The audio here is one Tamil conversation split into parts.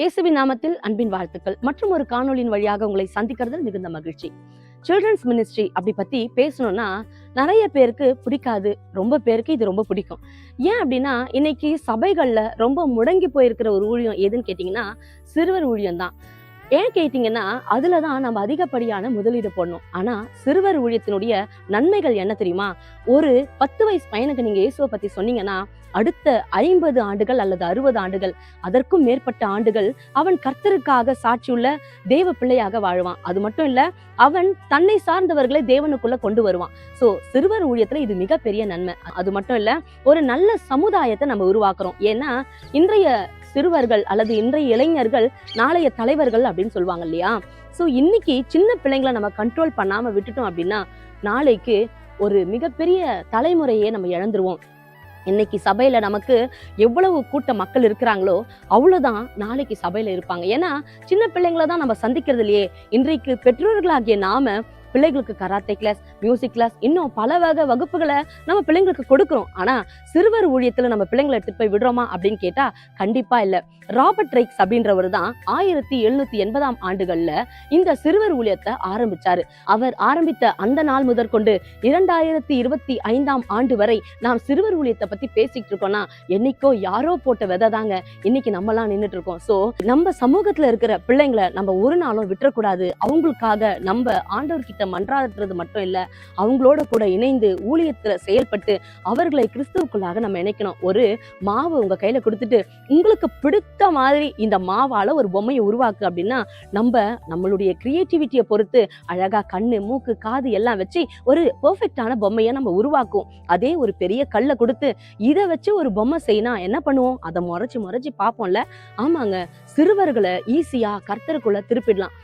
இயேசுவி நாமத்தில் அன்பின் வாழ்த்துக்கள். மற்றும் ஒரு காணொளியின் வழியாக உங்களை சந்திக்கிறதுல மிகுந்த மகிழ்ச்சி. சில்ட்ரன்ஸ் மினிஸ்ட்ரி அப்படி பத்தி பேசணும்னா நிறைய பேருக்கு பிடிக்காது. ரொம்ப பேருக்கு இது ரொம்ப பிடிக்கும். ஏன் அப்படின்னா இன்னைக்கு சபைகள்ல ரொம்ப முடங்கி போயிருக்கிற ஒரு ஊழியம் எதுன்னு கேட்டீங்கன்னா சிறுவர் ஊழியம் தான் ஏன் கேட்டீங்கன்னா அதுல தான் நம்ம அதிகப்படியான முதலீடு போடணும். ஆனா சிறுவர் ஊழியத்தினுடைய நன்மைகள் என்ன தெரியுமா? ஒரு பத்து வயசு பையனுக்கு நீங்க இயேசுவை பத்தி சொன்னீங்கன்னா அடுத்த ஐம்பது ஆண்டுகள் அல்லது அறுபது ஆண்டுகள் அதற்கும் மேற்பட்ட ஆண்டுகள் அவன் கர்த்தருக்காக சாட்சியுள்ள தேவ பிள்ளையாக வாழ்வான். அது மட்டும் இல்ல அவன் தன்னை சார்ந்தவர்களை தேவனுக்குள்ள கொண்டு வருவான். சோ சிறுவர் ஊழியத்துல இது மிகப்பெரிய நன்மை. அது மட்டும் இல்ல ஒரு நல்ல சமுதாயத்தை நம்ம உருவாக்குறோம். ஏன்னா இன்றைய சிறுவர்கள் அல்லது இன்றைய இளைஞர்கள் நாளைய தலைவர்கள் அப்படின்னு சொல்லுவாங்க இல்லையா? ஸோ இன்னைக்கு சின்ன பிள்ளைங்களை நம்ம கண்ட்ரோல் பண்ணாம விட்டுட்டோம் அப்படின்னா நாளைக்கு ஒரு மிகப்பெரிய தலைமுறையே நம்ம இழந்துருவோம். இன்னைக்கு சபையில நமக்கு எவ்வளவு கூட்ட மக்கள் இருக்கிறாங்களோ அவ்வளவுதான் நாளைக்கு சபையில இருப்பாங்க. ஏன்னா சின்ன பிள்ளைங்கள தான் நம்ம சந்திக்கிறது இல்லையே. இன்றைக்கு பெற்றோர்களாகிய நாம பிள்ளைகளுக்கு கராத்தே கிளாஸ் மியூசிக் கிளாஸ் இன்னும் பல வகை வகுப்புகளை நம்ம பிள்ளைங்களுக்கு கொடுக்குறோம். ஆனா சிறுவர் ஊழியத்துல நம்ம பிள்ளைங்களை எடுத்துட்டு போய் விடுறோமா அப்படின்னு கேட்டா கண்டிப்பா இல்ல. ராபர்ட் ரைக்ஸ் அப்படின்றவர் தான் ஆயிரத்தி எழுநூத்தி எண்பதாம் ஆண்டுகள்ல இந்த சிறுவர் ஊழியத்தை ஆரம்பிச்சாரு. அவர் ஆரம்பித்த அந்த நாள் முதற்கொண்டு இரண்டாயிரத்தி இருபத்தி ஐந்தாம் ஆண்டு வரை நாம் சிறுவர் ஊழியத்தை பத்தி பேசிட்டு இருக்கோம்னா என்னைக்கோ யாரோ போட்ட விதை தாங்க. இன்னைக்கு நம்மலாம் நின்னுட்டு இருக்கோம். சோ நம்ம சமூகத்துல இருக்கிற பிள்ளைங்களை நம்ம ஒரு நாளும் விட்டுறக்கூடாது. அவங்களுக்காக நம்ம ஆண்டவர்கிட்ட மன்றாடுறது மட்டும் இல்ல அவங்களோட கூட இணைந்து ஊழியத்துல செயல்பட்டு அவர்களை கிறிஸ்துவுக்குள்ளாக நம்ம இணைக்கணும். ஒரு மாவு உங்க கையில கொடுத்துட்டு உங்களுக்கு பிடித்த மாதிரி இந்த மாவால ஒரு பொம்மையை உருவாக்கு அப்படின்னா நம்ம நம்மளுடைய கிரியேட்டிவிட்டியை பொறுத்து அழகா கண்ணு மூக்கு காது எல்லாம் வச்சு ஒரு பெர்ஃபெக்டான பொம்மையை நம்ம உருவாக்கும் அதே ஒரு பெரிய கல்லை கொடுத்து இதை வச்சு ஒரு பொம்மை செய்யணும் என்ன பண்ணுவோம்? அதை முறைச்சு முறைச்சி பார்ப்போம்ல. ஆமாங்க சிறுவர்களை ஈஸியா கர்த்தருக்குள்ள திருப்பிடலாம்.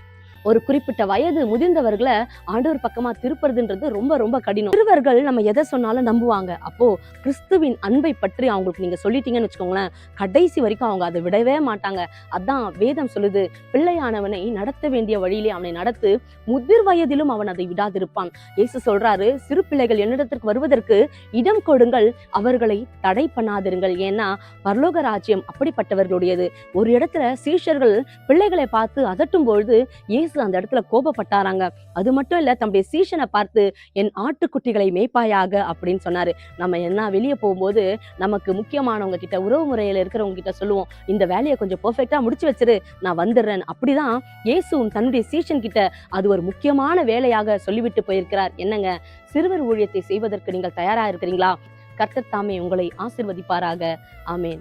ஒரு குறிப்பிட்ட வயது முதிர்ந்தவர்களை ஆண்டவர் பக்கமா திருப்புறதுன்றது ரொம்ப ரொம்ப கடினம். சிறுவர்கள் நம்ம எதை சொன்னாலும் நம்புவாங்க. அப்போ கிறிஸ்துவின் அன்பை பற்றி அவங்களுக்கு நீங்க சொல்லிட்டீங்கன்னு வச்சுக்கோங்களேன் கடைசி வரைக்கும் அவங்க அதை விடவே மாட்டாங்க. அதான் வேதம் சொல்லுது பிள்ளையானவனை நடத்த வேண்டிய வழியிலே அவனை நடத்து முதிர் வயதிலும் அவன் அதை விடாதிருப்பான். இயேசு சொல்றாரு சிறு பிள்ளைகள் என்னிடத்திற்கு வருவதற்கு இடம் கொடுங்கள் அவர்களை தடை பண்ணாதிருங்கள். ஏன்னா பரலோக ராஜ்யம் அப்படிப்பட்டவர்களுடையது. ஒரு இடத்துல சீஷர்கள் பிள்ளைகளை பார்த்து அதட்டும் பொழுது இயேசு அந்த இடத்துல கோபப்பட்டாராங்க. அது மட்டும் இல்ல தம்முடைய சீஷனை பார்த்து என் ஆட்டுக்குட்டிகளை மேய்ப்பாயாக அப்படின்னு சொன்னாரு. நம்ம என்ன வெளியே போகும்போது நமக்கு முக்கியமானவங்க கிட்ட உறவு முறையில இருக்கிறவங்க கிட்ட சொல்லுவோம் இந்த வேலையை கொஞ்சம் பெர்ஃபெக்டா முடிச்சு வச்சிரு நான் வந்துடுறேன். அப்படிதான் இயேசுவும் தன்னுடைய சீஷன் கிட்ட அது ஒரு முக்கியமான வேலையாக சொல்லிவிட்டு போயிருக்கிறார். என்னங்க சிறுவர் ஊழியத்தை செய்வதற்கு நீங்கள் தயாரா இருக்கிறீங்களா? கர்த்தர் தாமே உங்களை ஆசிர்வதிப்பாராக. ஆமேன்.